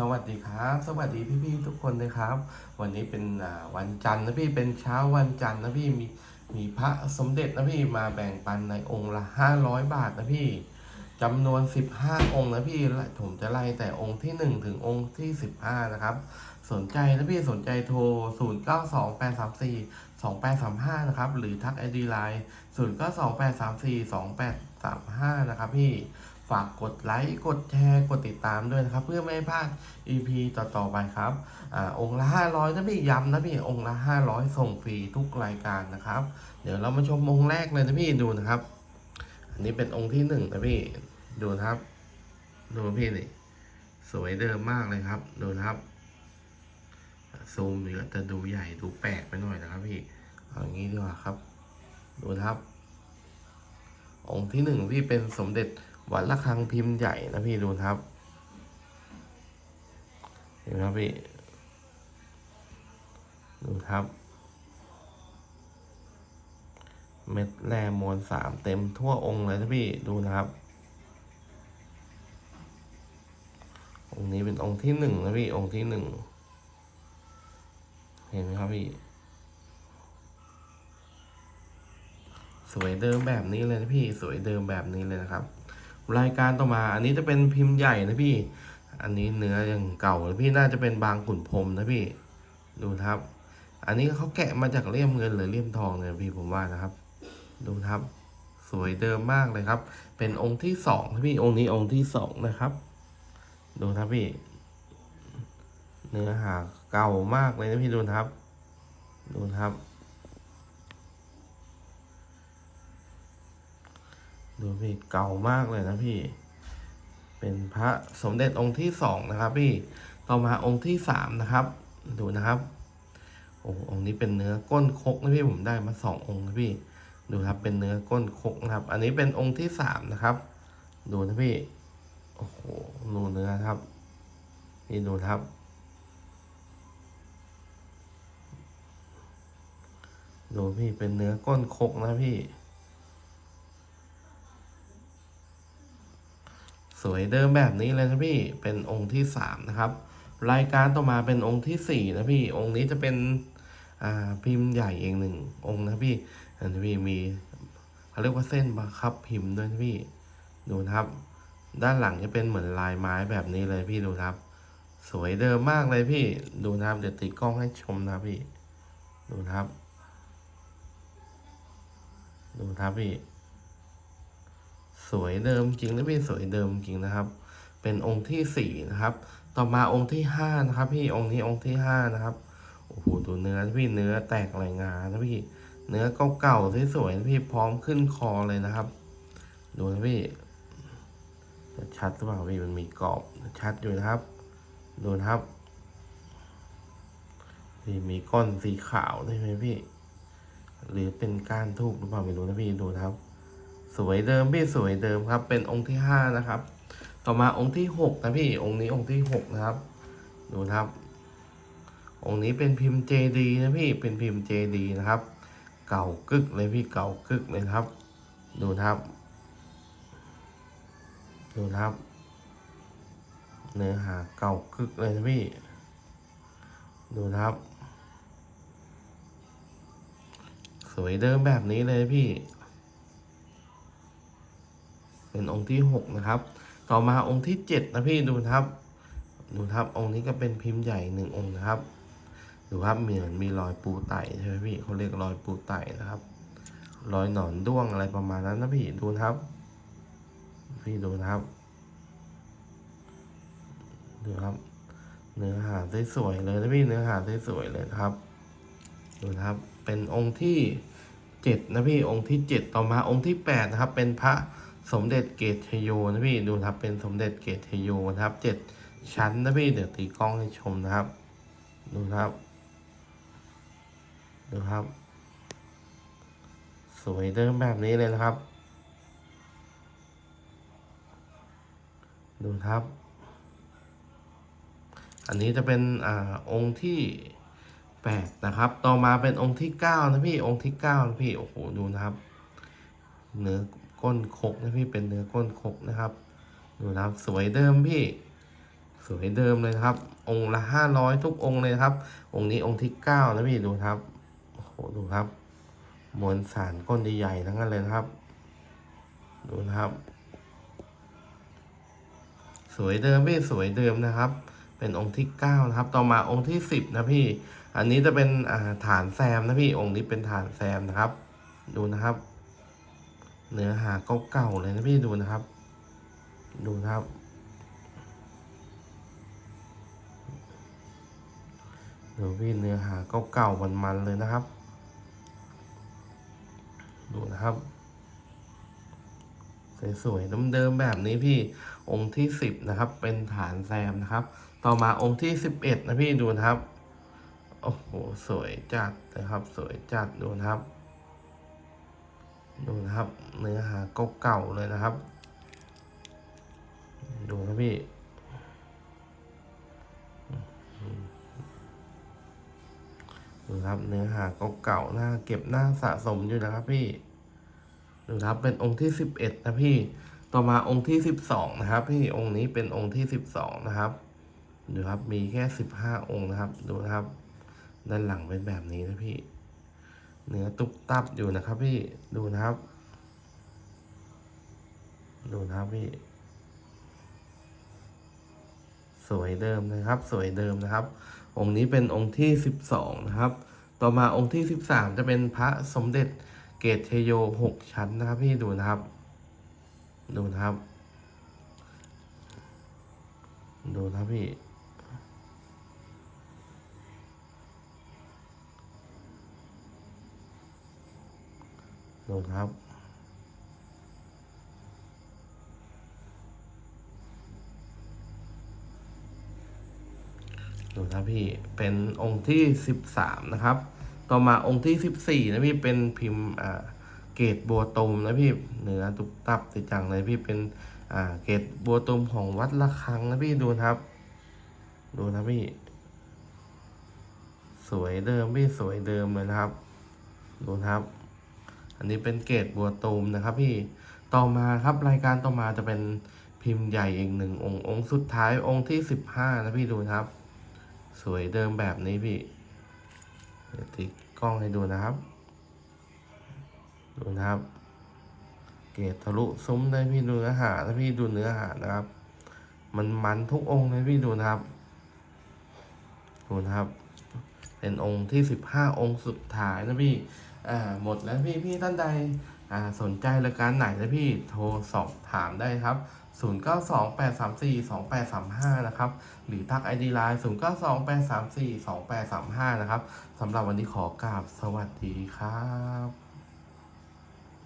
สวัสดีครับ สวัสดีพี่ๆทุกคนเลยครับ วันนี้เป็นวันจันทร์นะพี่เป็นเช้าวันจันทร์นะพี่มีมีพระสมเด็จนะพี่มาแบ่งปันในองค์ละห้าร้อยบาทนะพี่จำนวนสิบห้าองค์นะพี่ผมจะไล่แต่องค์ที่หนึ่งถึงองค์ที่สิบห้านะครับ สนใจนะพี่สนใจโทร0 9 2 8 3 4 2 8 3 5นะครับ หรือทักไอดีไลน์0 9 2 8 3 4 2 8 3 5นะครับพี่ ฝากกดไลค์กดแชร์กดติดตามด้วยนะครับ เพื่อไม่ให้พลาด EP ต่อๆไปครับอองค์ละ 500นะพี่ย้ำนะพี่องค์ละ 500 ส่งฟรีทุกรายการนะครับ เดี๋ยวเรามาชมองค์แรกเลยนะพี่ดูนะครับ อันนี้เป็นองค์ที่หนึ่งนะพี่ดูนะครับ ดูพี่นี่สวยเดิมมากเลยครับ ดูนะครับซูมเนื้อจะดูใหญ่ดูแปลกไปหน่อยนะครับพี่เอาอย่างนี้ดีกว่าครับ ดูนะครับ องค์ที่หนึ่งพี่เป็นสมเด็จ วัดระฆังพิมพ์ใหญ่นะพี่ดูครับเห็นไหมครับพี่ ดูครับ เม็ดแร่มวลสามเต็มทั่วองค์เลยนะพี่ดูนะครับ องค์นี้เป็นองค์ที่หนึ่งนะพี่องค์ที่หนึ่งเห็นไหมครับพี่สวยเดิมแบบนี้เลยนะพี่สวยเดิมแบบนี้เลยนะครับ รายการต่อมา อันนี้จะเป็นพิมพ์ใหญ่นะพี่ อันนี้เนื้อยังเก่าเลยพี่น่าจะเป็นบางขุนพรมนะพี่ ดูครับ อันนี้เขาแกะมาจากเลี่ยมเงินหรือเลี่ยมทองเนี่ยพี่ผมว่านะครับ ดูครับ สวยเดิมมากเลยครับ เป็นองค์ที่สองนะพี่องค์นี้องค์ที่สองนะครับ ดูนะครับพี่ เนื้อหาเก่ามากเลยนะพี่ดูครับ ดูครับ ดูพี่เก่ามากเลยนะพี่ เป็นพระสมเด็จองค์ที่สองนะครับ พี่ ต่อมาองค์ที่สามนะครับ ดูนะครับ โอ้องค์นี้เป็นเนื้อก้นคกนะพี่ผมได้มาสององค์นะพี่ ดูครับเป็นเนื้อก้นคกนะครับ อันนี้เป็นองค์ที่สามนะครับ ดูนะพี่ โอ้โหดูเนื้อครับ นี่ดูครับดูพี่เป็นเนื้อก้นคกนะพี่ วยเดิมแบบนี้เลยนะพี่เป็นองค์ที่สามนะครับรายการต่อมาเป็นองค์ที่สี่นะพี่องค์นี้จะเป็นอ่าพิมพ์ใหญ่เองหนึ่งองค์นะพี่อันนี้พี่มีเขาเรียกว่าเส้นบังคับพิมพ์ด้วยนะพี่ดูนะครับ ด้านหลังจะเป็นเหมือนลายไม้แบบนี้เลยพี่ดูนะครับ สวยเดิมมากเลยพี่ดูนะครับเดี๋ยวติดกล้องให้ชมนะพี่ดูนะครับ ดูนะครับพี่ สวยเดิมจริงนะพี่สวยเดิมจริงนะครับ เป็นองค์ที่สี่นะครับ ต่อมาองค์ที่ห้านะครับพี่องค์นี้องค์ที่ห้านะครับโอ้โหดูเนื้อพี่เนื้อแตกลายงานะพี่เนื้อเก่าๆที่สวยๆพี่พร้อมขึ้นคอเลยนะครับดูนะพี่จะชัดหรือเปล่าพี่มันมีกรอบชัดอยู่นะครับ ดูนะครับพี่มีก้อนสีขาวได้ไหมพี่ หรือเป็นก้านทูบหรือเปล่าไม่รู้นะพี่ดูนะครับ สวยเดิมพี่สวยเดิมครับ เป็นองค์ที่ห้านะครับ ต่อมาองค์ที่หกนะพี่องค์นี้องค์ที่หกนะครับ ดูนะครับ องค์นี้เป็นพิมพ์เจดีนะพี่เป็นพิมพ์เจดีนะครับ เก่ากึกเลยพี่เก่ากึกเลยครับ ดูนะครับดูนะครับ เนื้อหาเก่ากึกเลยนะพี่ ดูนะครับ สวยเดิมแบบนี้เลยพี่ เป็นองค์ที่หกนะครับ ต่อมาองค์ที่เจ็ดนะพี่ดูครับ ดูครับองค์นี้ก็เป็นพิมพ์ใหญ่หนึ่งองค์นะครับ ดูครับเหมือนมีรอยปูไตใช่ไหมพี่เขาเรียกรอยปูไตนะครับ รอยหนอนด้วงอะไรประมาณนั้นนะพี่ดูครับ พี่ดูครับ ดูครับ เนื้อหาสวยๆเลยนะพี่เนื้อหาสวยๆเลยนะครับ ดูครับ เป็นองค์ที่เจ็ดนะพี่องค์ที่เจ็ดต่อมาองค์ที่แปดนะครับ เป็นพระ สมเด็จเกตชโยนะพี่ดูนะครับเป็นสมเด็จเกตชโยนะครับเจ็ดชั้นนะพี่เดี๋ยวตีกล้องให้ชมนะครับ ดูนะครับ ดูครับ สวยเดิมแบบนี้เลยนะครับ ดูครับ อันนี้จะเป็นอ่าองค์ที่แปดนะครับ ต่อมาเป็นองค์ที่เก้านะพี่องค์ที่เก้านะพี่โอ้โหดูนะครับ เนื้อ ก้นคกนะพี่เป็นเนื้อก้นคกนะครับ ดูนะครับสวยเดิมพี่ สวยเดิมเลยครับ องค์ละห้าร้อยทุกองค์เลยครับ องค์นี้องค์ที่เก้านะพี่ดูครับโอ้โหดูครับมวลสารก้นใหญ่ๆทั้งนั้นเลยครับ ดูนะครับ สวยเดิมพี่สวยเดิมนะครับ เป็นองค์ที่เก้านะครับ ต่อมาองค์ที่สิบนะพี่ อันนี้จะเป็นฐานแซมนะพี่องค์นี้เป็นฐานแซมนะครับ ดูนะครับ เนื้อหาเก่าๆเลยนะพี่ดูนะครับ ดูนะครับ ดูพี่เนื้อหาเก่าๆมันๆเลยนะครับ ดูนะครับ สวยๆเดิมๆแบบนี้พี่องค์ที่สิบนะครับ เป็นฐานแซมนะครับ ต่อมาองค์ที่สิบเอ็ดนะพี่ดูนะครับ โอ้โหสวยจัดนะครับ สวยจัดดูนะครับ ดูนะครับเนื้อหาเก่าๆเลยนะครับ ดูนะพี่ดูครับเนื้อหาเก่าๆหน้าเก็บหน้าสะสมอยู่นะครับพี่ดูครับเป็นองค์ที่สิบเอ็ดนะพี่ ต่อมาองค์ที่สิบสองนะครับ พี่องค์นี้เป็นองค์ที่สิบสองนะครับดูครับมีแค่สิบห้าองค์นะครับ ดูนะครับ ด้านหลังเป็นแบบนี้นะพี่ เนื้อตุบตับอยู่นะครับพี่ดูนะครับ ดูนะครับพี่ สวยเดิมนะครับ สวยเดิมนะครับ องค์นี้เป็นองค์ที่สิบสองนะครับ ต่อมาองค์ที่สิบสามจะเป็นพระสมเด็จเกตเทโยหกชั้นนะครับพี่ดูนะครับ ดูนะครับ ดูนะครับพี่ ดูนะครับ ดูนะพี่ เป็นองค์ที่สิบสามนะครับ ต่อมาองค์ที่สิบสี่นะพี่ เป็นพิมพ์อ่าเกตบัวตูมนะพี่เนื้อตุบตับติดจังเลยพี่เป็นอ่าเกตบัวตูมของวัดละคังนะพี่ดูครับ ดูนะพี่ สวยเดิมพี่สวยเดิมเลยนะครับ ดูครับ อันนี้เป็นเกตบัวตูมนะครับพี่ต่อมาครับรายการต่อมาจะเป็นพิมพ์ใหญ่อีกหนึ่งองค์องค์สุดท้ายองค์ที่สิบห้านะพี่ดูนะครับ สวยเดิมแบบนี้พี่เดี๋ยวติดกล้องให้ดูนะครับ ดูนะครับ เกตทะลุซุ้มได้พี่ดูเนื้อหาถ้าพี่ดูเนื้อหานะครับ มันมันทุกองค์เลยพี่ดูนะครับดูนะครับ เป็นองค์ที่สิบห้าองค์สุดท้ายนะพี่ อ่าหมดแล้วพี่พี่ท่านใดอ่าสนใจรายการไหนนะพี่โทรสอบถามได้ครับ 0928342835 นะครับ หรือทักไอดีไลน์0928342835 นะครับสำหรับวันนี้ขอกราบสวัสดีครับ